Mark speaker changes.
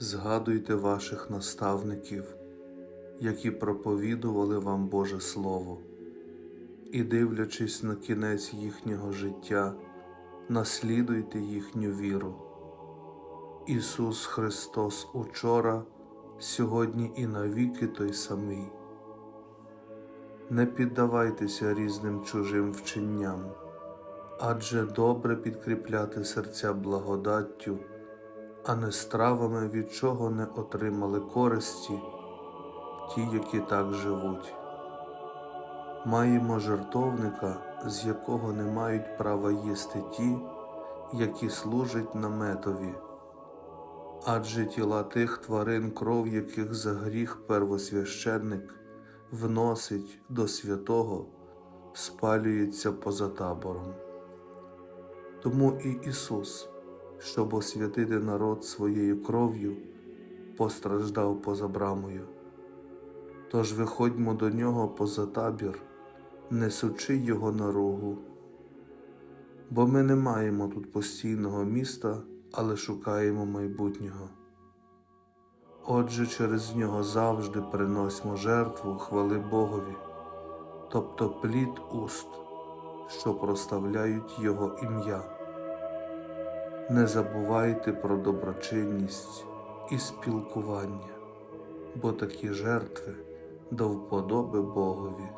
Speaker 1: Згадуйте ваших наставників, які проповідували вам Боже Слово, і, дивлячись на кінець їхнього життя, наслідуйте їхню віру. Ісус Христос учора, сьогодні і навіки той самий. Не піддавайтеся різним чужим вченням, адже добре підкріпляти серця благодаттю, а не стравами, від чого не отримали користі, ті, які так живуть. Маємо жертовника, з якого не мають права їсти ті, які служать наметові, адже тіла тих тварин, кров яких за гріх первосвященник вносить до святого, спалюється поза табором. Тому і Ісус, щоб освятити народ своєю кров'ю, постраждав поза брамою. Тож виходьмо до нього поза табір, несучи його на ругу. Бо ми не маємо тут постійного міста, але шукаємо майбутнього. Отже, через нього завжди приносимо жертву хвали Богові, тобто плід уст, що проставляють Його ім'я. Не забувайте про доброчинність і спілкування, бо такі жертви до вподоби Богові.